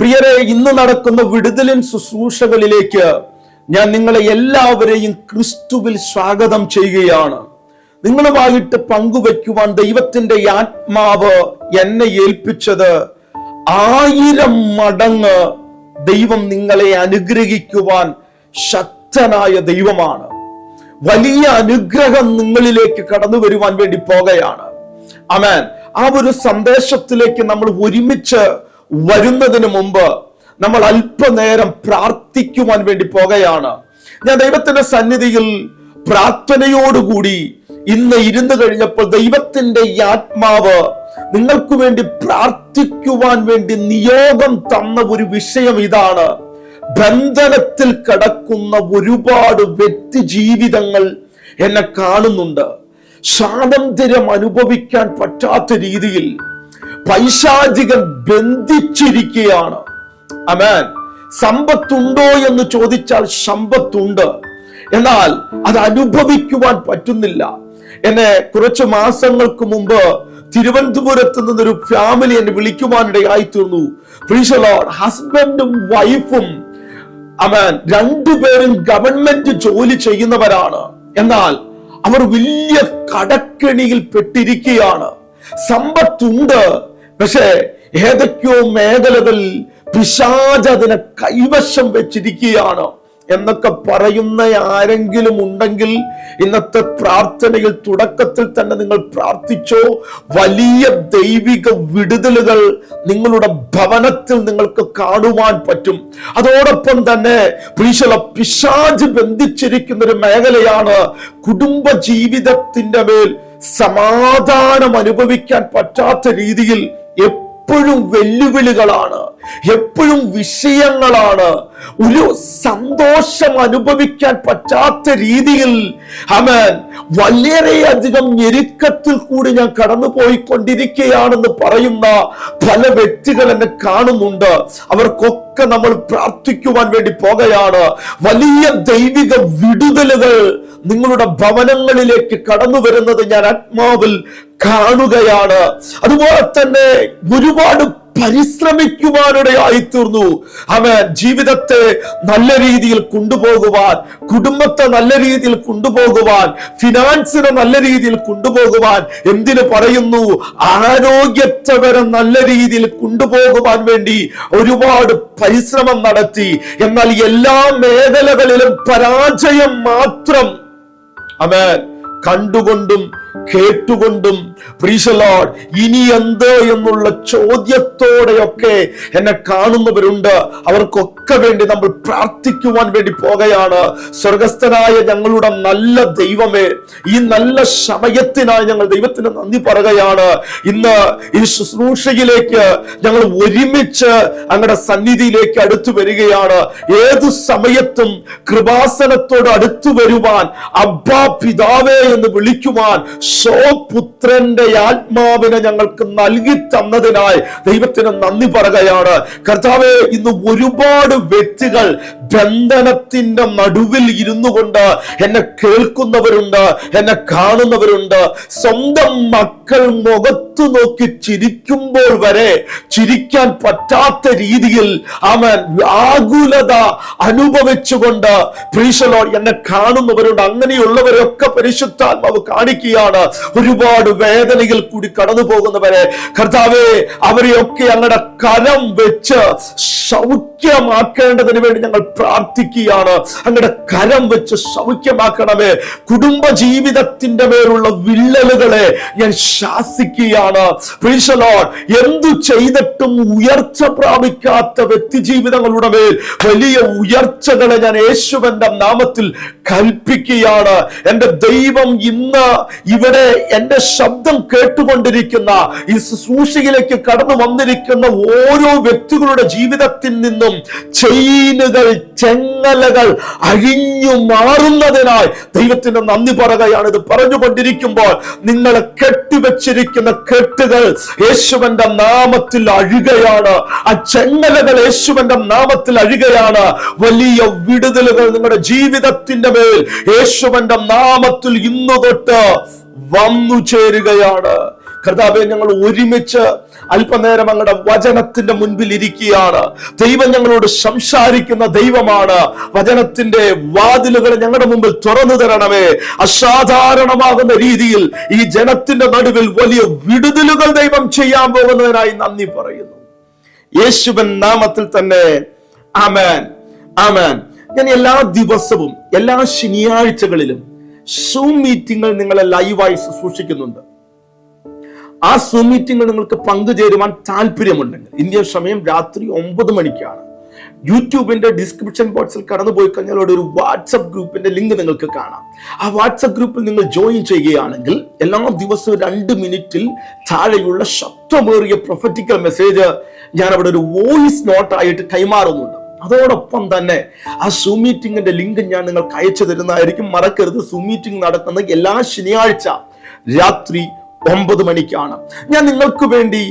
പ്രിയരെ ഇന്ന് നടക്കുന്ന വിടുതലിൻ ശുശ്രൂഷകളിലേക്ക് ഞാൻ നിങ്ങളെ എല്ലാവരെയും ക്രിസ്തുവിൽ സ്വാഗതം ചെയ്യുകയാണ്. നിങ്ങളുമായിട്ട് പങ്കുവയ്ക്കുവാൻ ദൈവത്തിന്റെ ആത്മാവ് എന്നെ ഏൽപ്പിച്ചത് ആയിരം മടങ്ങ് ദൈവം നിങ്ങളെ അനുഗ്രഹിക്കുവാൻ ശക്തനായ ദൈവമാണ്. വലിയ അനുഗ്രഹം നിങ്ങളിലേക്ക് കടന്നു വരുവാൻ വേണ്ടി പോകുകയാണ് അമേൻ ആ ഒരു സന്ദേശത്തിലേക്ക് നമ്മൾ ഒരുമിച്ച് വരുന്നതിന് മുമ്പ് നമ്മൾ അല്പനേരം പ്രാർത്ഥിക്കുവാൻ വേണ്ടി പോകുകയാണ്. ഞാൻ ദൈവത്തിന്റെ സന്നിധിയിൽ പ്രാർത്ഥനയോടുകൂടി ഇന്ന് ഇരുന്ന് കഴിഞ്ഞപ്പോൾ ദൈവത്തിന്റെ ആത്മാവ് നിങ്ങൾക്ക് വേണ്ടി പ്രാർത്ഥിക്കുവാൻ വേണ്ടി നിയോഗം തന്ന ഒരു വിഷയം ഇതാണ്. ബന്ധനത്തിൽ കടക്കുന്ന ഒരുപാട് വ്യക്തി ജീവിതങ്ങൾ എന്നെ കാണുന്നുണ്ട്. സ്വാതന്ത്ര്യം അനുഭവിക്കാൻ പറ്റാത്ത രീതിയിൽ പൈശാചികൻ ബന്ധിച്ചിരിക്കുകയാണ്. അമേൻ സമ്പത്തുണ്ടോ എന്ന് ചോദിച്ചാൽ സമ്പത്തുണ്ട്. എന്നാൽ അത് അനുഭവിക്കുവാൻ പറ്റുന്നില്ല. എന്നെ കുറച്ച് മാസങ്ങൾക്ക് മുമ്പ് തിരുവനന്തപുരത്ത് നിന്നൊരു ഫാമിലി എന്നെ വിളിക്കുവാനിടയായി തീർന്നു ഹസ്ബൻഡും വൈഫും അവൻ രണ്ടുപേരും ഗവൺമെന്റ് ജോലി ചെയ്യുന്നവരാണ്. എന്നാൽ അവർ വലിയ കടക്കെണിയിൽ പെട്ടിരിക്കുകയാണ്. സമ്പത്തുണ്ട് പക്ഷേ ഏതൊക്കെയോ മേഖലകളിൽ പിശാജ് അതിനെ കൈവശം വെച്ചിരിക്കുകയാണ് എന്നൊക്കെ പറയുന്ന ആരെങ്കിലും ഉണ്ടെങ്കിൽ ഇന്നത്തെ പ്രാർത്ഥനയിൽ തുടക്കത്തിൽ തന്നെ നിങ്ങൾ പ്രാർത്ഥിച്ചോ? വലിയ ദൈവിക വിടുതലുകൾ നിങ്ങളുടെ ഭവനത്തിൽ നിങ്ങൾക്ക് കാണുവാൻ പറ്റും. അതോടൊപ്പം തന്നെ പ്രീശല പിശാജ് ബന്ധിച്ചിരിക്കുന്ന ഒരു മേഖലയാണ് കുടുംബ ജീവിതത്തിന്റെ മേൽ സമാധാനം അനുഭവിക്കാൻ പറ്റാത്ത രീതിയിൽ എപ്പോഴും വെല്ലുവിളികളാണ് എപ്പോഴും വിഷയങ്ങളാണ്. ഒരു സന്തോഷം അനുഭവിക്കാൻ പറ്റാത്ത രീതിയിൽ അവൻ വളരെയധികം ഞെരുക്കത്തിൽ കൂടി ഞാൻ കടന്നു പോയിക്കൊണ്ടിരിക്കുകയാണെന്ന് പറയുന്ന പല വ്യക്തികൾ എന്നെ കാണുന്നുണ്ട്. അവർക്കൊക്കെ നമ്മൾ പ്രാർത്ഥിക്കുവാൻ വേണ്ടി പോകുകയാണ്. വലിയ ദൈവിക വിടുതലുകൾ നിങ്ങളുടെ ഭവനങ്ങളിലേക്ക് കടന്നു വരുന്നത് ഞാൻ ആത്മാവിൽ കാണുകയാണ്. അതുപോലെ തന്നെ ഒരുപാട് പരിശ്രമിക്കുവാനിടയായി തീർന്നു അവൻ ജീവിതത്തെ നല്ല രീതിയിൽ കൊണ്ടുപോകുവാൻ കുടുംബത്തെ നല്ല രീതിയിൽ കൊണ്ടുപോകുവാൻ ഫിനാൻസിനെ നല്ല രീതിയിൽ കൊണ്ടുപോകുവാൻ എന്തിനു പറയുന്നു? ആരോഗ്യത്തെ വരെ നല്ല രീതിയിൽ കൊണ്ടുപോകുവാൻ വേണ്ടി ഒരുപാട് പരിശ്രമം നടത്തി. എന്നാൽ എല്ലാ മേഖലകളിലും പരാജയം മാത്രം അവൻ കണ്ടുകൊണ്ടും കേട്ടുകൊണ്ടും പ്രീശലോഡ് ഇനി എന്ത്? എന്നുള്ള ചോദ്യത്തോടെയൊക്കെ എന്നെ കാണുന്നവരുണ്ട്. അവർക്കൊക്കെ വേണ്ടി നമ്മൾ പ്രാർത്ഥിക്കുവാൻ വേണ്ടി പോകുകയാണ്. സ്വർഗസ്ഥനായ ഞങ്ങളുടെ നല്ല ദൈവമേ ഈ നല്ല സമയത്തിനായി ഞങ്ങൾ ദൈവത്തിന് നന്ദി പറയുകയാണ്. ഇന്ന് ഈ ശുശ്രൂഷയിലേക്ക് ഞങ്ങൾ ഒരുമിച്ച് അങ്ങയുടെ സന്നിധിയിലേക്ക് അടുത്തു വരികയാണ്. ഏതു സമയത്തും കൃപാസനത്തോട് അടുത്തു വരുവാൻ അബ്ബാ പിതാവേ എന്ന് വിളിക്കുവാൻ സ്വപുത്രന്റെ ആത്മാവിനെ ഞങ്ങൾക്ക് നൽകി തന്നതിനായി ദൈവത്തിന് നന്ദി പറയുകയാണ്. കർത്താവെ ഇന്ന് ഒരുപാട് വ്യക്തികൾ ബന്ധനത്തിന്റെ നടുവിൽ ഇരുന്നു കൊണ്ട് എന്നെ കേൾക്കുന്നവരുണ്ട് എന്നെ കാണുന്നവരുണ്ട്. സ്വന്തം മക്കൾ മുഖത്തു നോക്കി ചിരിക്കുമ്പോൾ വരെ ചിരിക്കാൻ പറ്റാത്ത രീതിയിൽ അവൻ വ്യാകുലത അനുഭവിച്ചുകൊണ്ട് പ്രീശലോ എന്നെ കാണുന്നവരുണ്ട് അങ്ങനെയുള്ളവരൊക്കെ പരിശുദ്ധാത്മാവ് കാണിക്കുകയാണ്. ഒരുപാട് വേദനകൾ കൂടി കടന്നു പോകുന്നവരെ കർത്താവേ അവരെയൊക്കെ ഞങ്ങളുടെ കരം വെച്ച് സൗഖ്യമാക്കേണ്ടതിന് വേണ്ടി ഞങ്ങൾ പ്രാർത്ഥിക്കുകയാണ്. അങ്ങടെ കരം വെച്ച് സൗഖ്യമാക്കണമേ കുടുംബ ജീവിതത്തിന്റെ മേലുള്ള വിള്ളലുകളെ ഞാൻ ശാസിക്കുകയാണ്. എന്തു ചെയ്തിട്ടും ഉയർച്ച പ്രാപിക്കാത്ത വ്യക്തി ജീവിതങ്ങളുടെ മേൽ വലിയ ഉയർച്ചകളെ ഞാൻ യേശുവന്റെ നാമത്തിൽ കൽപ്പിക്കുകയാണ്. എന്റെ ദൈവം ഇന്ന് ഇവിടെ എന്റെ ശബ്ദം കേട്ടുകൊണ്ടിരിക്കുന്ന ഈ ശുശ്രൂഷയിലേക്ക് കടന്നു വന്നിരിക്കുന്ന ഓരോ വ്യക്തികളുടെ ജീവിതത്തിൽ നിന്നും ചെയിനുകൾ ചെങ്ങലകൾ അഴിഞ്ഞു മാറുന്നതിനായി ദൈവത്തിന് നന്ദി പറയുകയാണ്. ഇത് പറഞ്ഞുകൊണ്ടിരിക്കുമ്പോൾ നിങ്ങളെ കെട്ടിവെച്ചിരിക്കുന്ന കെട്ടുകൾ യേശുവന്റെ നാമത്തിൽ അഴുകയാണ്. ആ ചെങ്ങലകൾ യേശുവന്റെ നാമത്തിൽ അഴുകയാണ്. വലിയ വിടുതലുകൾ നിങ്ങളുടെ ജീവിതത്തിന്റെ മേൽ യേശുവന്റെ നാമത്തിൽ ഇന്നു തൊട്ട് വന്നു ചേരുകയാണ് കർത്താവെ ഞങ്ങൾ ഒരുമിച്ച് അല്പനേരം അങ്ങയുടെ വചനത്തിന്റെ മുൻപിൽ ഇരിക്കുകയാണ്. ദൈവം ഞങ്ങളോട് സംസാരിക്കുന്ന ദൈവമാണ്. വചനത്തിന്റെ വാതിലുകൾ ഞങ്ങളുടെ മുമ്പിൽ തുറന്നു തരണമേ. അസാധാരണമാകുന്ന രീതിയിൽ ഈ ജനത്തിന്റെ നടുവിൽ വലിയ വിടുതലുകൾ ദൈവം ചെയ്യാൻ പോകുന്നതിനായി നന്ദി പറയുന്നു. യേശുവൻ നാമത്തിൽ തന്നെ ആമേൻ. ആമേൻ. ഞാൻ എല്ലാ ദിവസവും എല്ലാ ശനിയാഴ്ചകളിലും സൂം മീറ്റിങ്ങൾ നിങ്ങളെ ലൈവായി സൂക്ഷിക്കുന്നുണ്ട്. ആ സൂം മീറ്റിംഗിൽ നിങ്ങൾക്ക് പങ്കുചേരുവാൻ താല്പര്യമുണ്ടെങ്കിൽ ഇന്ത്യൻ സമയം രാത്രി ഒമ്പത് മണിക്കാണ്. യൂട്യൂബിന്റെ ഡിസ്ക്രിപ്ഷൻ ബോക്സിൽ കടന്നു പോയി കഴിഞ്ഞാൽ അവിടെ ഒരു വാട്സപ്പ് ഗ്രൂപ്പിന്റെ ലിങ്ക് നിങ്ങൾക്ക് കാണാം. ആ വാട്സപ്പ് ഗ്രൂപ്പിൽ നിങ്ങൾ ജോയിൻ ചെയ്യുകയാണെങ്കിൽ എല്ലാ ദിവസവും രണ്ട് മിനിറ്റിൽ താഴെയുള്ള ശക്തമേറിയ പ്രൊഫറ്റിക്കൽ മെസ്സേജ് ഞാൻ അവിടെ ഒരു വോയിസ് നോട്ടായിട്ട് കൈമാറുന്നുണ്ട്. അതോടൊപ്പം തന്നെ ആ സൂം മീറ്റിംഗിന്റെ ലിങ്ക് ഞാൻ നിങ്ങൾക്ക് അയച്ചു തരുന്നതായിരിക്കും. മറക്കരുത് സൂം മീറ്റിംഗ് നടക്കുന്നത് എല്ലാ ശനിയാഴ്ച രാത്രി ഒമ്പത് മണിക്കാണ്. ഞാൻ നിങ്ങൾക്ക് വേണ്ടി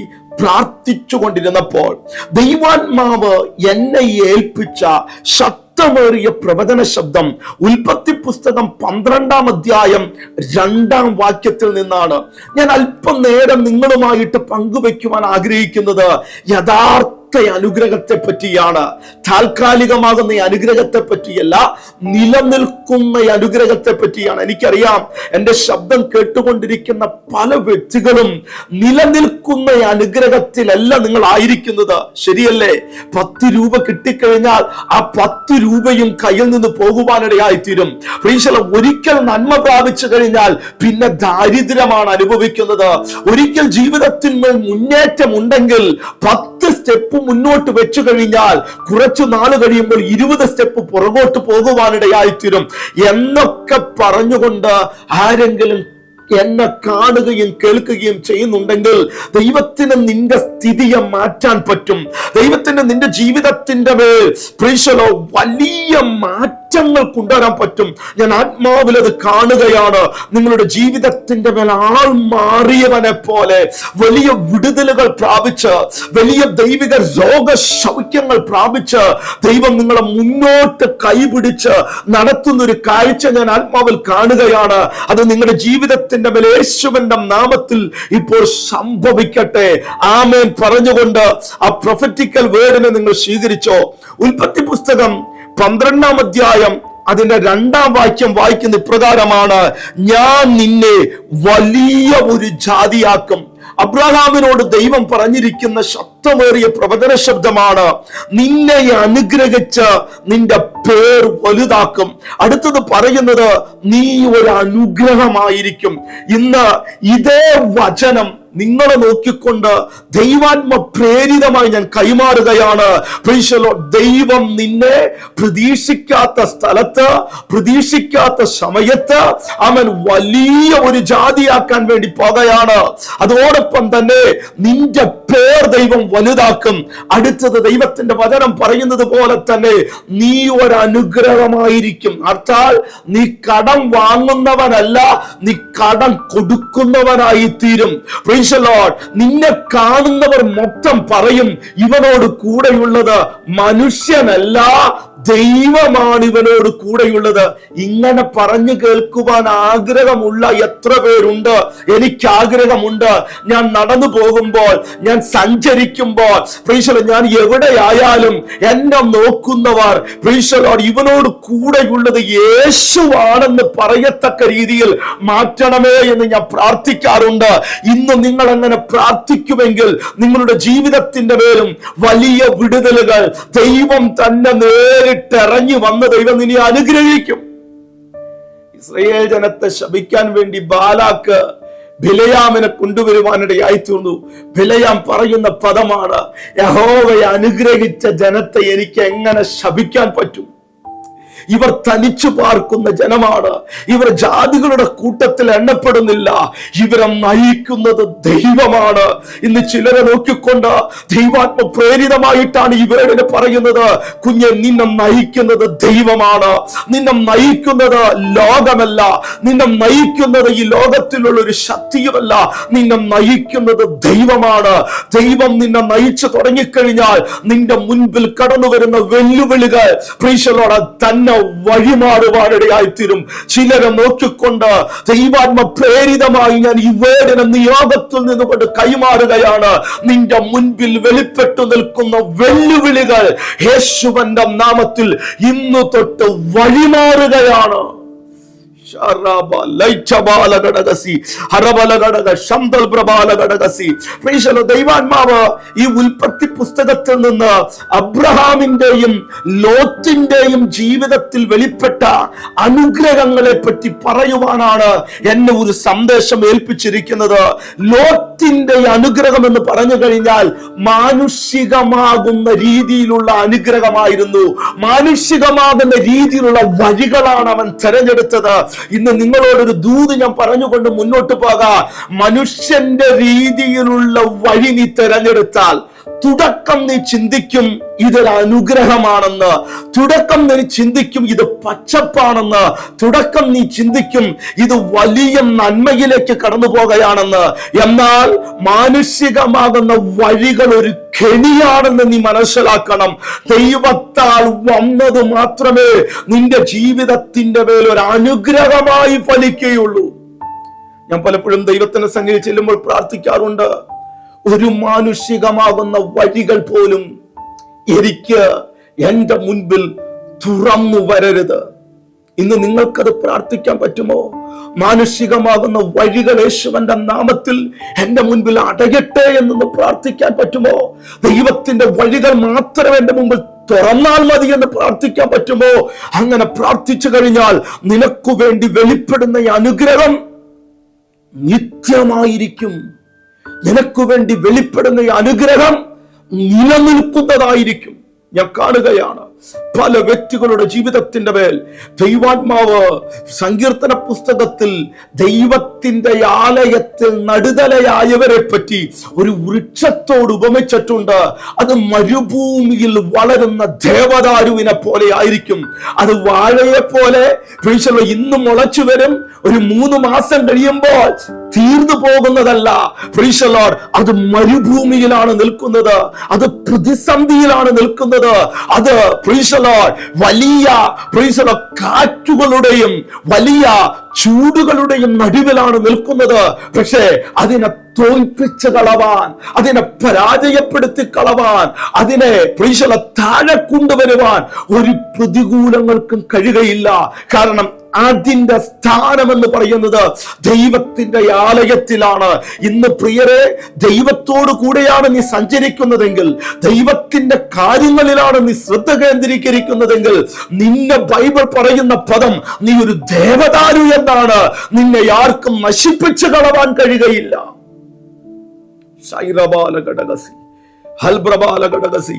പ്രാർത്ഥിച്ചു കൊണ്ടിരുന്നപ്പോൾ ദൈവാത്മാവ് എന്നെ ഏൽപ്പിച്ച ശക്തമേറിയ പ്രവചന ശബ്ദം ഉൽപ്പത്തി പുസ്തകം പന്ത്രണ്ടാം അധ്യായം രണ്ടാം വാക്യത്തിൽ നിന്നാണ്. ഞാൻ അല്പം നേരം നിങ്ങളുമായിട്ട് പങ്കുവെക്കുവാൻ ആഗ്രഹിക്കുന്നത് യഥാർത്ഥ അനുഗ്രഹത്തെ പറ്റിയാണ് താൽക്കാലികമാകുന്ന ഈ അനുഗ്രഹത്തെ പറ്റിയല്ല നിലനിൽക്കുന്ന ഈ അനുഗ്രഹത്തെ പറ്റിയാണ് എനിക്കറിയാം എന്റെ ശബ്ദം കേട്ടുകൊണ്ടിരിക്കുന്ന പല വ്യക്തികളും നിലനിൽക്കുന്ന അനുഗ്രഹത്തിലല്ല നിങ്ങൾ ആയിരിക്കുന്നത്. ശരിയല്ലേ? പത്ത് രൂപ കിട്ടിക്കഴിഞ്ഞാൽ ആ പത്ത് രൂപയും കയ്യിൽ നിന്ന് പോകുവാനിടയായി തീരും പ്രീശല ഒരിക്കൽ നന്മ പ്രാപിച്ചു കഴിഞ്ഞാൽ പിന്നെ ദാരിദ്ര്യമാണ് അനുഭവിക്കുന്നത്. ഒരിക്കൽ ജീവിതത്തിന്മേൽ മുന്നേറ്റം ഉണ്ടെങ്കിൽ പത്ത് സ്റ്റെപ്പ് മുന്നോട്ട് വെച്ചു കഴിഞ്ഞാൽ കുറച്ചു നാൾ കഴിയുമ്പോൾ ഇരുപത് സ്റ്റെപ്പ് പുറകോട്ട് പോകുവാനിടയായിത്തീരും. എന്നൊക്കെ പറഞ്ഞുകൊണ്ട് ആരെങ്കിലും എന്നെ കാണുകയും കേൾക്കുകയും ചെയ്യുന്നുണ്ടെങ്കിൽ ദൈവത്തിന് നിന്റെ സ്ഥിതിയെ മാറ്റാൻ പറ്റും. ദൈവത്തിന് നിന്റെ ജീവിതത്തിന്റെ മേൽ പ്രീശലോ വലിയ മാറ്റങ്ങൾ കൊണ്ടുവരാൻ പറ്റും. ഞാൻ ആത്മാവിൽ അത് കാണുകയാണ്. നിങ്ങളുടെ ജീവിതത്തിന്റെ മേൽ ആൾ മാറിയവനെ പോലെ വലിയ വിടുതലുകൾ പ്രാപിച്ച് വലിയ ദൈവിക രോഗസൗഖ്യങ്ങൾ പ്രാപിച്ച് ദൈവം നിങ്ങളെ മുന്നോട്ട് കൈപിടിച്ച് നടത്തുന്ന ഒരു കാഴ്ച ഞാൻ ആത്മാവിൽ കാണുകയാണ്. അത് നിങ്ങളുടെ ജീവിതത്തിന്റെ മേൽ യേശുവിന്റെ നാമത്തിൽ ഇപ്പോൾ സംഭവിക്കട്ടെ. ആമേൻ. പറഞ്ഞുകൊണ്ട് ആ പ്രൊഫറ്റിക്കൽ വേർഡിനെ നിങ്ങൾ സ്വീകരിച്ചോ. ഉൽപ്പത്തി പുസ്തകം പന്ത്രണ്ടാം അധ്യായം അതിന്റെ രണ്ടാം വാക്യം വായിക്കുന്ന ഇപ്രകാരമാണ് ഞാൻ നിന്നെ വലിയ ഒരു ജാതിയാക്കും. അബ്രഹാമിനോട് ദൈവം പറഞ്ഞിരിക്കുന്ന ശക്തമേറിയ പ്രവചന ശബ്ദമാണ് നിന്നെ അനുഗ്രഹിച്ച് നിന്റെ പേർ വലുതാക്കും. അടുത്തത് പറയുന്നത് നീ ഒരു അനുഗ്രഹമായിരിക്കും. ഇന്ന് ഇതേ വചനം നിങ്ങളെ നോക്കിക്കൊണ്ട് ദൈവാത്മ പ്രേരിതമായി ഞാൻ കൈമാറുകയാണ്. ദൈവം നിന്നെ പ്രതീക്ഷിക്കാത്ത സ്ഥലത്ത് പ്രതീക്ഷിക്കാത്ത സമയത്ത് അവൻ വലിയ ഒരു ജാതിയാക്കാൻ വേണ്ടി പോകുകയാണ്. അതോടൊപ്പം തന്നെ നിന്റെ പേർ ദൈവം വലുതാക്കും. അടുത്തത് ദൈവത്തിന്റെ വചനം പറയുന്നത് പോലെ തന്നെ നീ ഒരു അനുഗ്രഹമായിരിക്കും അർത്ഥാൽ നീ കടം വാങ്ങുന്നവനല്ല നീ കടം കൊടുക്കുന്നവനായി തീരും. നിന്നെ കാണുന്നവർ മൊത്തം പറയും ഇവനോട് കൂടെയുള്ളത് മനുഷ്യനല്ല ദൈവമാണ് ഇവനോട് കൂടെയുള്ളത്. ഇങ്ങനെ പറഞ്ഞു കേൾക്കുവാൻ ആഗ്രഹമുള്ള എത്ര പേരുണ്ട്? എനിക്ക് ആഗ്രഹമുണ്ട്. ഞാൻ നടന്നു പോകുമ്പോൾ ഞാൻ സഞ്ചരിക്കുമ്പോൾ പ്രീശ്വരൻ ഞാൻ എവിടെയായാലും എന്നെ നോക്കുന്നവർ പ്രീശലോട് ഇവനോട് കൂടെയുള്ളത് യേശുവാണെന്ന് പറയത്തക്ക രീതിയിൽ മാറ്റണമേ എന്ന് ഞാൻ പ്രാർത്ഥിക്കാറുണ്ട്. ഇന്ന് നിങ്ങൾ അങ്ങനെ പ്രാർത്ഥിക്കുമെങ്കിൽ നിങ്ങളുടെ ജീവിതത്തിന്റെ പേരും വലിയ വിടുതലുകൾ ദൈവം തന്നെ നേരിട്ട് ഇറങ്ങി വന്ന ദൈവം നിന്നെ അനുഗ്രഹിക്കും. ഇസ്രയേൽ ജനത്തെ ശപിക്കാൻ വേണ്ടി ബാലാക്ക് ബിലയാമിനെ കൊണ്ടുവരുവാനിടയായി തീർന്നു. ബിലയാം പറയുന്ന പദമാണ് യഹോവയെ അനുഗ്രഹിച്ച ജനത്തെ എനിക്ക് എങ്ങനെ ശപിക്കാൻ പറ്റും? ഇവർ തനിച്ചു പാർക്കുന്ന ജനമാണ്. ഇവർ ജാതികളുടെ കൂട്ടത്തിൽ എണ്ണപ്പെടുന്നില്ല. ഇവരെ നയിക്കുന്നത് ദൈവമാണ്. ഇന്ന് ചിലരെ നോക്കിക്കൊണ്ട് ദൈവാത്മ പ്രേരിതമായിട്ടാണ് ഇവരോട് പറയുന്നത്. കുഞ്ഞെ നിന്നെ നയിക്കുന്നത് ദൈവമാണ്. നിന്നെ നയിക്കുന്നത് ലോകമല്ല. നിന്നെ നയിക്കുന്നത് ഈ ലോകത്തിലുള്ള ഒരു ശക്തിയുമല്ല. നിന്നെ നയിക്കുന്നത് ദൈവമാണ്. ദൈവം നിന്നെ നയിച്ചു തുടങ്ങിക്കഴിഞ്ഞാൽ നിന്റെ മുൻപിൽ കടന്നു വരുന്ന വെല്ലുവിളികൾ പ്രീശലോടെ തന്നെ പിന്നെ വഴിമാറുവാനിടയായിത്തീരും. ചിലരെ നോക്കിക്കൊണ്ട് ദൈവാത്മ പ്രേരിതമായി ഞാൻ ഈ വേടന നിയോഗത്തിൽ നിന്നുകൊണ്ട് കൈമാറുകയാണ്. നിന്റെ മുൻപിൽ വെളിപ്പെട്ടു നിൽക്കുന്ന വെല്ലുവിളികൾ യേശുവന്റെ നാമത്തിൽ ഇന്നു തൊട്ട് വഴിമാറുകയാണ്. ദൈവാത്മാവ് ഈ ഉൽപ്പത്തി പുസ്തകത്തിൽ നിന്ന് അബ്രഹാമിന്റെയും ലോത്തിന്റെയും ജീവിതത്തിൽ വെളിപ്പെട്ട അനുഗ്രഹങ്ങളെ പറ്റി പറയുവാനാണ് എന്നെ ഒരു സന്ദേശം ഏൽപ്പിച്ചിരിക്കുന്നത്. ലോത്തിന്റെ അനുഗ്രഹം എന്ന് പറഞ്ഞു കഴിഞ്ഞാൽ മാനുഷികമാകുന്ന രീതിയിലുള്ള അനുഗ്രഹമായിരുന്നു. മാനുഷികമാകുന്ന രീതിയിലുള്ള വഴികളാണ് അവൻ തെരഞ്ഞെടുത്തത്. ഇന്ന് നിങ്ങളോടൊരു ദൂത് ഞാൻ പറഞ്ഞുകൊണ്ട് മുന്നോട്ട് പോകാം. മനുഷ്യന്റെ രീതിയിലുള്ള വഴി നീ തെരഞ്ഞെടുത്താൽ തുടക്കം നീ ചിന്തിക്കും ഇതൊരു അനുഗ്രഹമാണെന്ന്. തുടക്കം നീ ചിന്തിക്കും ഇത് പച്ചപ്പാണെന്ന്. തുടക്കം നീ ചിന്തിക്കും ഇത് വലിയ നന്മയിലേക്ക് കടന്നു പോകുകയാണെന്ന് എന്നാൽ മാനുഷികമാകുന്ന വഴികൾ ഒരു കെണിയാണെന്ന് നീ മനസ്സിലാക്കണം. ദൈവത്താൽ വന്നത് മാത്രമേ നിന്റെ ജീവിതത്തിന്റെ മേൽ ഒരു അനുഗ്രഹമായി ഫലിക്കുകയുള്ളൂ. ഞാൻ പലപ്പോഴും ദൈവത്തിന്റെ സംഗതി ചെല്ലുമ്പോൾ പ്രാർത്ഥിക്കാറുണ്ട്. ഒരു മാനുഷികമാകുന്ന വഴികൾ പോലും എനിക്ക് എന്റെ മുൻപിൽ തുറന്നു വരരുത്. ഇന്ന് നിങ്ങൾക്കത് പ്രാർത്ഥിക്കാൻ പറ്റുമോ? മാനുഷികമാകുന്ന വഴികൾ യേശുവന്റെ നാമത്തിൽ എന്റെ മുൻപിൽ അടയട്ടെ എന്നൊന്ന് പ്രാർത്ഥിക്കാൻ പറ്റുമോ? ദൈവത്തിന്റെ വഴികൾ മാത്രം എന്റെ മുമ്പിൽ തുറന്നാൽ മതി എന്ന് പ്രാർത്ഥിക്കാൻ പറ്റുമോ? അങ്ങനെ പ്രാർത്ഥിച്ചു കഴിഞ്ഞാൽ നിനക്കു വേണ്ടി വെളിപ്പെടുന്ന ഈ അനുഗ്രഹം നിത്യമായിരിക്കും. നിനക്കു വേണ്ടി വെളിപ്പെടുന്ന അനുഗ്രഹം നിലനിൽക്കുന്നതായിരിക്കും. ഞാൻ കാണുകയാണ്. പല വ്യക്തികളുടെ ജീവിതത്തിന്റെ മേൽ ദൈവാത്മാവ് സങ്കീർത്തന പുസ്തകത്തിൽ ദൈവത്തിന്റെ ആലയത്തിൽ നടുതലയായവരെ പറ്റി ഒരു വൃക്ഷത്തോട് ഉപമിച്ചിട്ടുണ്ട്. അത് മരുഭൂമിയിൽ വളരുന്ന ദേവദാരുവിനെ പോലെ ആയിരിക്കും. അത് വാഴയെ പോലെ പ്രീശല്ലോ ഇന്ന് മുളച്ചു വരും. ഒരു മൂന്ന് മാസം കഴിയുമ്പോൾ തീർന്നു പോകുന്നതല്ല. പ്രീശലോഡ് അത് മരുഭൂമിയിലാണ് നിൽക്കുന്നത്. അത് പ്രതിസന്ധിയിലാണ് നിൽക്കുന്നത്. അത് വലിയ കാറ്റുകളുടെയും വലിയ ചൂടുകളുടെയും നടുവിലാണ് നിൽക്കുന്നത്. പക്ഷേ അതിനെ തോൽപ്പിച്ച് കളവാൻ അതിനെ പരാജയപ്പെടുത്തി കളവാൻ അതിനെ പ്രീശല താഴെ കൊണ്ടുവരുവാൻ ഒരു പ്രതികൂലങ്ങൾക്കും കഴിയുകയില്ല. കാരണം അതിന്റെ സ്ഥാനം എന്ന് പറയുന്നത് ദൈവത്തിന്റെ ആലയത്തിലാണ്. ഇന്ന് പ്രിയരെ ദൈവത്തോടു കൂടെയാണ് നീ സഞ്ചരിക്കുന്നതെങ്കിൽ ദൈവത്തിന്റെ കാര്യങ്ങളിലാണ് നീ ശ്രദ്ധ കേന്ദ്രീകരിക്കുന്നതെങ്കിൽ നിന്നെ ബൈബിൾ പറയുന്ന പദം നീ ഒരു ദേവദാരു എന്നാണ്. നിന്നെ ആർക്കും നശിപ്പിച്ചു കളവാൻ കഴിയുകയില്ല. ശൈറബാല ഘടകസി ഹൽബ്രബാല ഘടകസി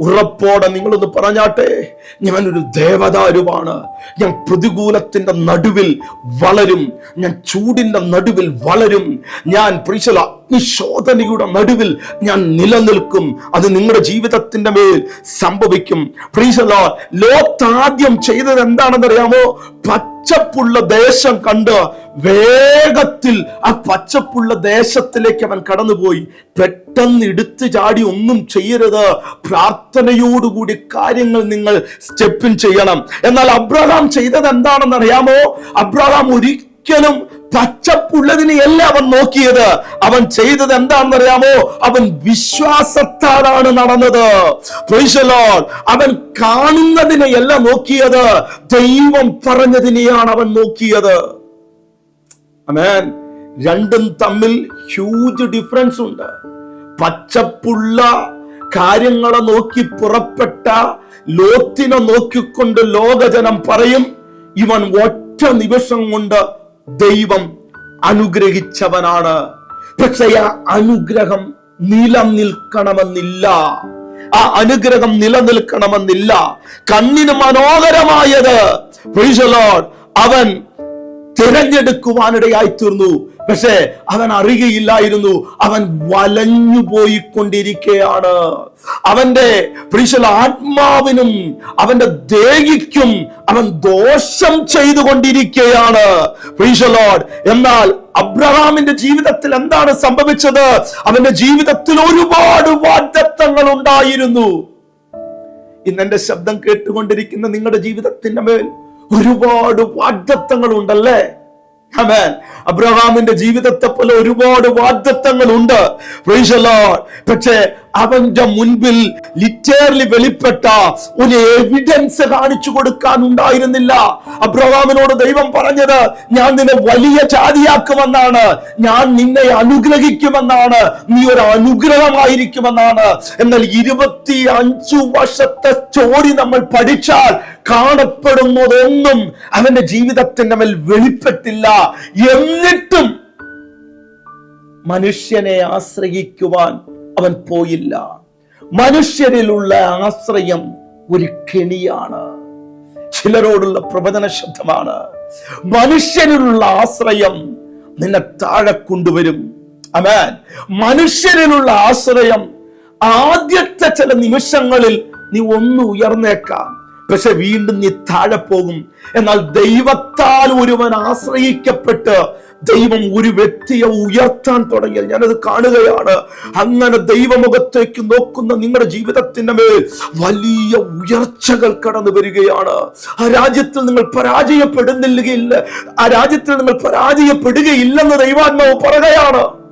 ഉറപ്പോടെ നിങ്ങളൊന്ന് പറഞ്ഞാട്ടെ? ഞാനൊരു ദേവദാരുവാണ്. ഞാൻ പ്രതികൂലത്തിന്റെ നടുവിൽ വളരും. ഞാൻ ചൂടിന്റെ നടുവിൽ വളരും. ഞാൻ പ്രീശല അഗ്നിശോധനയുടെ നടുവിൽ ഞാൻ നിലനിൽക്കും. അത് നിങ്ങളുടെ ജീവിതത്തിന്റെ മേൽ സംഭവിക്കും. പ്രീശല ലോത്താദ്യം ചെയ്തത് എന്താണെന്ന് അറിയാമോ പച്ചപ്പുള്ള ദേശം കണ്ട് വേഗത്തിൽ ആ പച്ചപ്പുള്ള ദേശത്തിലേക്ക് അവൻ കടന്നുപോയി. പെട്ടെന്ന് എടുത്തു ചാടി ഒന്നും ചെയ്യരുത്. പ്രാർത്ഥനയോടുകൂടി കാര്യങ്ങൾ നിങ്ങൾ സ്റ്റെപ്പിൻ ചെയ്യണം. എന്നാൽ അബ്രഹാം ചെയ്തത് എന്താണെന്ന് അറിയാമോ അബ്രഹാം ഒരിക്കലും പച്ചപ്പുള്ളതിനെയല്ല അവൻ നോക്കിയത്. അവൻ ചെയ്തത് എന്താണെന്ന് അറിയാമോ അവൻ വിശ്വാസത്താലാണ് നടന്നത്. അവൻ കാണുന്നതിനെയല്ല നോക്കിയത്. ദൈവം പറഞ്ഞതിനെയാണ് അവൻ നോക്കിയത്. അമേൻ രണ്ടും തമ്മിൽ ഹ്യൂജ് ഡിഫറൻസ് ഉണ്ട്. പച്ചപ്പുള്ള കാര്യങ്ങളെ നോക്കി പുറപ്പെട്ട ലോത്തിനെ നോക്കിക്കൊണ്ട് ലോകജനം പറയും ഇവൻ ഒറ്റ നിമിഷം കൊണ്ട് ദൈവം അനുഗ്രഹിച്ചവനാണ്. പക്ഷെ ആ അനുഗ്രഹം നിലനിൽക്കണമെന്നില്ല ആ അനുഗ്രഹം നിലനിൽക്കണമെന്നില്ല. കണ്ണിന് മനോഹരമായത് അവൻ തിരഞ്ഞെടുക്കുവാനിടയായി തീർന്നു പക്ഷേ അവൻ അറിയുകയില്ലായിരുന്നു. അവൻ വലഞ്ഞു പോയിക്കൊണ്ടിരിക്കുകയാണ് അവന്റെ പ്രീശല ആത്മാവിനും അവന്റെ ദേഹിക്കും അവൻ ദോഷം ചെയ്തുകൊണ്ടിരിക്കുകയാണ് പ്രീശലോഡ് എന്നാൽ അബ്രഹാമിന്റെ ജീവിതത്തിൽ എന്താണ് സംഭവിച്ചത്? അവന്റെ ജീവിതത്തിൽ ഒരുപാട് വാഗ്ദത്തങ്ങൾ ഉണ്ടായിരുന്നു. ഇന്ന് എന്റെ ശബ്ദം കേട്ടുകൊണ്ടിരിക്കുന്ന നിങ്ങളുടെ ജീവിതത്തിന്റെ മേൽ ഒരുപാട് വാഗ്ദത്തങ്ങൾ ഉണ്ടല്ലേ അബ്രഹാമിന്റെ ജീവിതത്തെ പോലെ ഒരുപാട് വാഗ്ദത്തങ്ങൾ ഉണ്ട് പക്ഷേ അവന്റെ മുൻപിൽ ലിറ്റേർലി വെളിപ്പെട്ട ഒരു എവിഡൻസ് കാണിച്ചു കൊടുക്കാൻ ഉണ്ടായിരുന്നില്ല അബ്രഹാമിനോട് ദൈവം പറഞ്ഞത് ഞാൻ നിന്നെ വലിയ ജാതിയാക്കുമെന്നാണ്. ഞാൻ നിന്നെ അനുഗ്രഹിക്കുമെന്നാണ്. നീ ഒരു അനുഗ്രഹമായിരിക്കുമെന്നാണ്. എന്നാൽ ഇരുപത്തി അഞ്ചു വർഷത്തെ സ്റ്റോറി നമ്മൾ പഠിച്ചാൽ കാണപ്പെടുന്നതൊന്നും അവന്റെ ജീവിതത്തിന്റെ മേൽ വെളിപ്പെട്ടില്ല. എന്നിട്ടും മനുഷ്യനെ ആശ്രയിക്കുവാൻ അവൻ പോയില്ല. മനുഷ്യരിലുള്ള ആശ്രയം ഒരു കെണിയാണ്. ചിലരോടുള്ള പ്രവചന ശബ്ദമാണ്. മനുഷ്യരിലുള്ള ആശ്രയം നിന്നെ താഴെ കൊണ്ടുവരും. അമേൻ മനുഷ്യരിലുള്ള ആശ്രയം ആദ്യത്തെ ചില നിമിഷങ്ങളിൽ നീ ഒന്ന് ഉയർന്നേക്കാം. പക്ഷെ വീണ്ടും നീ താഴെ പോകും. എന്നാൽ ദൈവത്താൽ ഒരുവൻ ആശ്രയിക്കപ്പെട്ട് ദൈവം ഒരു വ്യക്തിയെ ഉയർത്താൻ തുടങ്ങിയത് ഞാനത് കാണുകയാണ്. അങ്ങനെ ദൈവമുഖത്തേക്ക് നോക്കുന്ന നിങ്ങളുടെ ജീവിതത്തിന്റെ മേൽ വലിയ ഉയർച്ചകൾ കടന്നു വരികയാണ്. ആ രാജ്യത്തിൽ നിങ്ങൾ പരാജയപ്പെടുന്നില്ല ആ രാജ്യത്തിൽ നിങ്ങൾ പരാജയപ്പെടുകയില്ലെന്ന് ദൈവാത്മാവ് പറയുകയാണ്.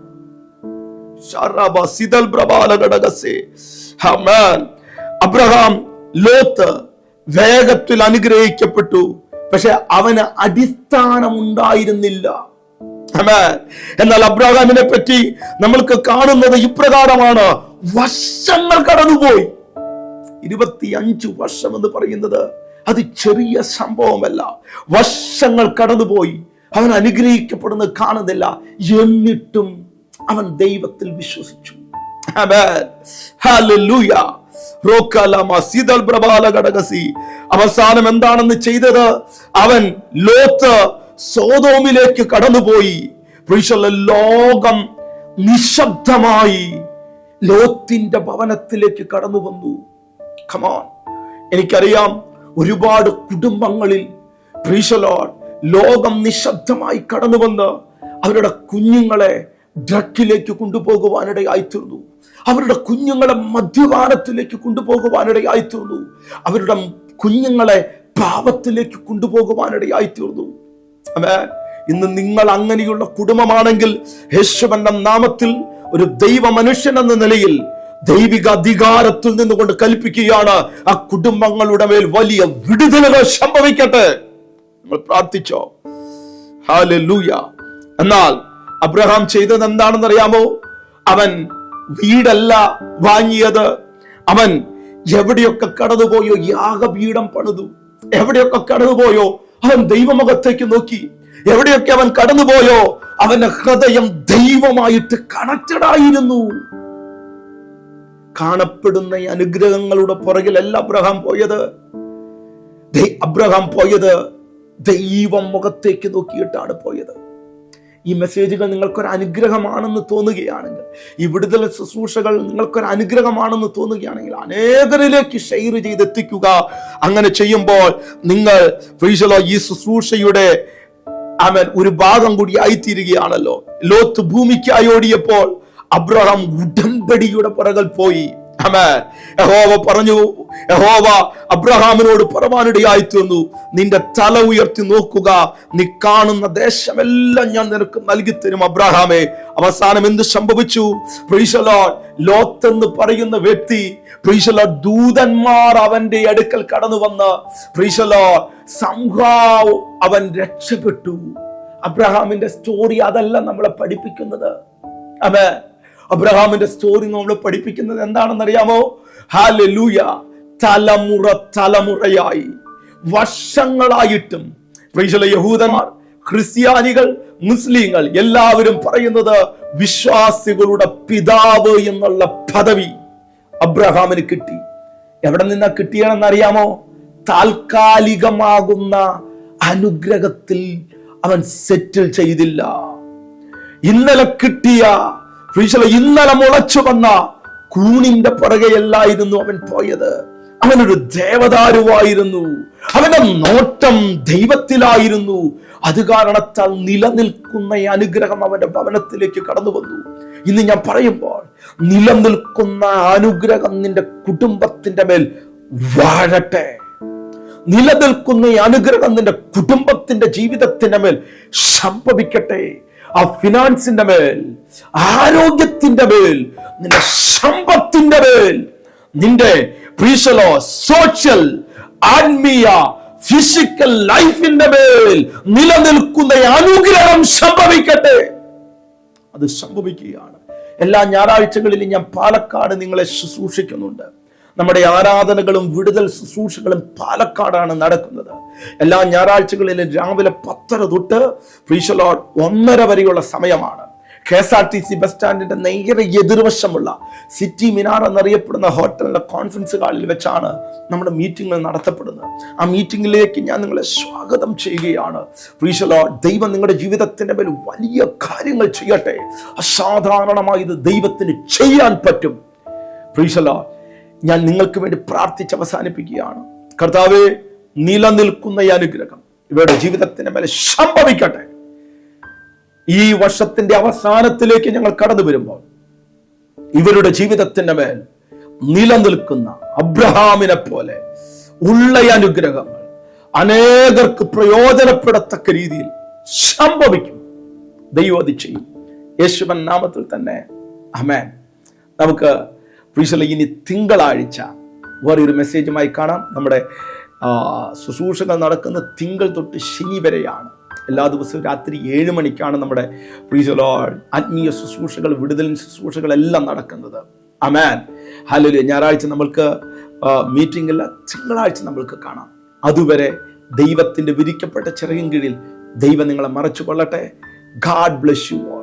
അബ്രഹാം ലോത്ത് വേഗത്തിൽ അനുഗ്രഹിക്കപ്പെട്ടു. പക്ഷെ അവന് അടിസ്ഥാനം ഉണ്ടായിരുന്നില്ല എന്നാൽ അബ്രഹാമിനെ പറ്റി നമ്മൾക്ക് കാണുന്നത് ഇപ്രകാരമാണ്. വർഷങ്ങൾ കടന്നുപോയി. ഇരുപത്തി ഇരുപത്തിയഞ്ചു വർഷം എന്ന് പറയുന്നത് അത് ചെറിയ സംഭവമല്ല. വർഷങ്ങൾ കടന്നുപോയി. അവൻ അനുഗ്രഹിക്കപ്പെടുന്നത് കാണുന്നില്ല. എന്നിട്ടും അവൻ ദൈവത്തിൽ വിശ്വസിച്ചു. അവസാനം എന്താണെന്ന് ചെയ്തത്? അവൻ ലോത്ത് സോതോമിലേക്ക് കടന്നുപോയി. ലോകം നിശബ്ദമായി ലോത്തിന്റെ ഭവനത്തിലേക്ക് കടന്നു വന്നു. ഖമാൻ എനിക്കറിയാം ഒരുപാട് കുടുംബങ്ങളിൽ ലോകം നിശബ്ദമായി കടന്നു വന്ന് അവരുടെ കുഞ്ഞുങ്ങളെ ഡ്രക്കിലേക്ക് കൊണ്ടുപോകുവാനിടയായിത്തീർന്നു അവരുടെ കുഞ്ഞുങ്ങളെ മദ്യപാനത്തിലേക്ക് കൊണ്ടുപോകുവാനിടയായിത്തീർന്നു അവരുടെ കുഞ്ഞുങ്ങളെ പാപത്തിലേക്ക് കൊണ്ടുപോകുവാനിടയായി തീർന്നു. അമേ ഇന്ന് നിങ്ങൾ അങ്ങനെയുള്ള കുടുംബമാണെങ്കിൽ യേശുവന്റെ നാമത്തിൽ ഒരു ദൈവ മനുഷ്യൻ എന്ന നിലയിൽ ദൈവിക അധികാരത്തിൽ നിന്നുകൊണ്ട് കൽപ്പിക്കുകയാണ്. ആ കുടുംബങ്ങളുടെ മേൽ വലിയ വിടുതലുകൾ സംഭവിക്കട്ടെ. നിങ്ങൾ പ്രാർത്ഥിച്ചോ. ഹാലൂയ എന്നാൽ അബ്രഹാം ചെയ്തത് എന്താണെന്ന് അറിയാമോ? അവൻ വീടല്ല വാങ്ങിയത്. അവൻ എവിടെയൊക്കെ കടന്നുപോയോ? യാഗപീഠം പണിതു. എവിടെയൊക്കെ കടന്നുപോയോ? അവൻ ദൈവമുഖത്തേക്ക് നോക്കി. എവിടെയൊക്കെ അവൻ കടന്നുപോയോ അവന്റെ ഹൃദയം ദൈവമായിട്ട് കണക്റ്റഡ് ആയിരുന്നു കാണപ്പെടുന്ന അനുഗ്രഹങ്ങളുടെ പുറകിലല്ല അബ്രഹാം പോയത്. അബ്രഹാം പോയത് ദൈവം മുഖത്തേക്ക് നോക്കിയിട്ടാണ് പോയത്. ഈ മെസ്സേജുകൾ നിങ്ങൾക്കൊരു അനുഗ്രഹമാണെന്ന് തോന്നുകയാണെങ്കിൽ ഈ വിടുതൽ ശുശ്രൂഷകൾ നിങ്ങൾക്കൊരു അനുഗ്രഹമാണെന്ന് തോന്നുകയാണെങ്കിൽ അനേകരിലേക്ക് ഷെയർ ചെയ്തെത്തിക്കുക. അങ്ങനെ ചെയ്യുമ്പോൾ നിങ്ങൾ ഈ ശുശ്രൂഷയുടെ അവൻ ഒരു ഭാഗം കൂടി ആയിത്തീരുകയാണല്ലോ. ലോത്ത് ഭൂമിക്കായി ഓടിയപ്പോൾ അബ്രഹാം ഉടമ്പടിയുടെ പുറകൾ പോയി. യഹോവ പറഞ്ഞു യഹോവ അബ്രഹാമിനോട് പറവാനിടയായി തീർന്നു. നിന്റെ തല ഉയർത്തി നോക്കുക. നീ കാണുന്ന ദേശമെല്ലാം ഞാൻ നിനക്ക് നൽകി തരും അബ്രഹാമെ. അവസാനം എന്ത് സംഭവിച്ചു? ലോത്ത് എന്ന് പറയുന്ന വ്യക്തി ദൂതന്മാർ അവന്റെ അടുക്കൽ കടന്നു വന്ന് സംഹാവ് അവൻ രക്ഷപ്പെട്ടു. അബ്രഹാമിന്റെ സ്റ്റോറി അതല്ല നമ്മളെ പഠിപ്പിക്കുന്നത്. അവൻ അബ്രഹാമിന്റെ സ്റ്റോറി നമ്മൾ പഠിപ്പിക്കുന്നത് എന്താണെന്ന് അറിയാമോ ഹാലൂയ തലമുറ തലമുറയായി. വർഷങ്ങളായിട്ടും. യഹൂദന്മാർ ക്രിസ്ത്യാനികൾ മുസ്ലിങ്ങൾ എല്ലാവരും പറയുന്നത് വിശ്വാസികളുടെ പിതാവ് എന്നുള്ള പദവി അബ്രഹാമിന് കിട്ടി. എവിടെ നിന്നാ കിട്ടിയാണെന്ന് അറിയാമോ താൽക്കാലികമാകുന്ന അനുഗ്രഹത്തിൽ അവൻ സെറ്റിൽ ചെയ്തില്ല. ഇന്നലെ കിട്ടിയ ഇന്നലെ മുളച്ചു വന്ന കൂണിന്റെ പുറകെയല്ലായിരുന്നു അവൻ പോയത്. അവനൊരു ദേവദാരുവായിരുന്നു. അവന്റെ നോട്ടം ദൈവത്തിലായിരുന്നു. അത് കാരണത്താൽ നിലനിൽക്കുന്ന അനുഗ്രഹം അവന്റെ ഭവനത്തിലേക്ക് കടന്നു വന്നു ഇന്ന് ഞാൻ പറയുമ്പോൾ നിലനിൽക്കുന്ന അനുഗ്രഹം നിന്റെ കുടുംബത്തിന്റെ മേൽ വാഴട്ടെ. നിലനിൽക്കുന്ന അനുഗ്രഹം നിന്റെ കുടുംബത്തിന്റെ ജീവിതത്തിന്റെ മേൽ സംഭവിക്കട്ടെ. ആ ഫിനാൻസിന്റെ മേൽ ആരോഗ്യത്തിന്റെ മേൽ നിന്റെ സമ്പത്തിന്റെ മേൽ നിന്റെ പ്രീശലോ സോഷ്യൽ ആത്മീയ ഫിസിക്കൽ ലൈഫിന്റെ മേൽ നിലനിൽക്കുന്ന അനുഗ്രഹം സംഭവിക്കട്ടെ. അത് സംഭവിക്കുകയാണ്. എല്ലാ ഞായറാഴ്ചകളിലും ഞാൻ പാലക്കാട് നിങ്ങളെ ശുശ്രൂഷിക്കുന്നുണ്ട്. നമ്മുടെ ആരാധനകളും വിടുതൽ ശുശ്രൂഷകളും പാലക്കാടാണ് നടക്കുന്നത്. എല്ലാ ഞായറാഴ്ചകളിലും രാവിലെ പത്തര തൊട്ട് പ്രീശലോഡ് ഒന്നര വരെയുള്ള സമയമാണ്. K S R T C bus സ്റ്റാൻഡിന്റെ നേരെ എതിർവശമുള്ള സിറ്റി മിനാർ എന്നറിയപ്പെടുന്ന ഹോട്ടലിലെ കോൺഫറൻസ് ഹാളിൽ വെച്ചാണ് നമ്മുടെ മീറ്റിംഗുകൾ നടത്തപ്പെടുന്നത്. ആ മീറ്റിംഗിലേക്ക് ഞാൻ നിങ്ങളെ സ്വാഗതം ചെയ്യുകയാണ്. പ്രീശലോ ദൈവം നിങ്ങളുടെ ജീവിതത്തിന്റെ മേൽ വലിയ കാര്യങ്ങൾ ചെയ്യട്ടെ. അസാധാരണമായി ഇത് ദൈവത്തിന് ചെയ്യാൻ പറ്റും. പ്രീശലോ ഞാൻ നിങ്ങൾക്ക് വേണ്ടി പ്രാർത്ഥിച്ച് അവസാനിപ്പിക്കുകയാണ്. കർത്താവെ നിലനിൽക്കുന്ന ഈ അനുഗ്രഹം ഇവരുടെ ജീവിതത്തിന് മേലെ സംഭവിക്കട്ടെ. ഈ വർഷത്തിന്റെ അവസാനത്തിലേക്ക് ഞങ്ങൾ കടന്നു വരുമ്പോൾ ഇവരുടെ ജീവിതത്തിന്റെ മേൽ നിലനിൽക്കുന്ന അബ്രഹാമിനെ പോലെ ഉള്ള അനുഗ്രഹങ്ങൾ അനേകർക്ക് പ്രയോജനപ്പെടത്തക്ക രീതിയിൽ സംഭവിക്കും. ദൈവം അത് ചെയ്യും. യേശുവൻ നാമത്തിൽ തന്നെ. അമേൻ നമുക്ക് പ്രീശല ഇനി തിങ്കളാഴ്ച വേറൊരു മെസ്സേജുമായി കാണാം. നമ്മുടെ ശുശ്രൂഷകൾ നടക്കുന്ന തിങ്കൾ തൊട്ട് ശനി വരെയാണ്. എല്ലാ ദിവസവും രാത്രി ഏഴ് മണിക്കാണ് നമ്മുടെ പ്രീശലോ ആത്മീയ ശുശ്രൂഷകൾ വിടുതലിൻ ശുശ്രൂഷകളെല്ലാം നടക്കുന്നത്. അമാൻ ഹലോ ഞായറാഴ്ച നമ്മൾക്ക് മീറ്റിംഗ് അല്ല തിങ്കളാഴ്ച നമ്മൾക്ക് കാണാം. അതുവരെ ദൈവത്തിന്റെ വിരിക്കപ്പെട്ട ചിറകിൻ കീഴിൽ ദൈവം നിങ്ങളെ മറച്ചു കൊള്ളട്ടെ ഗാഡ് ബ്ലെസ് യു ഓൾ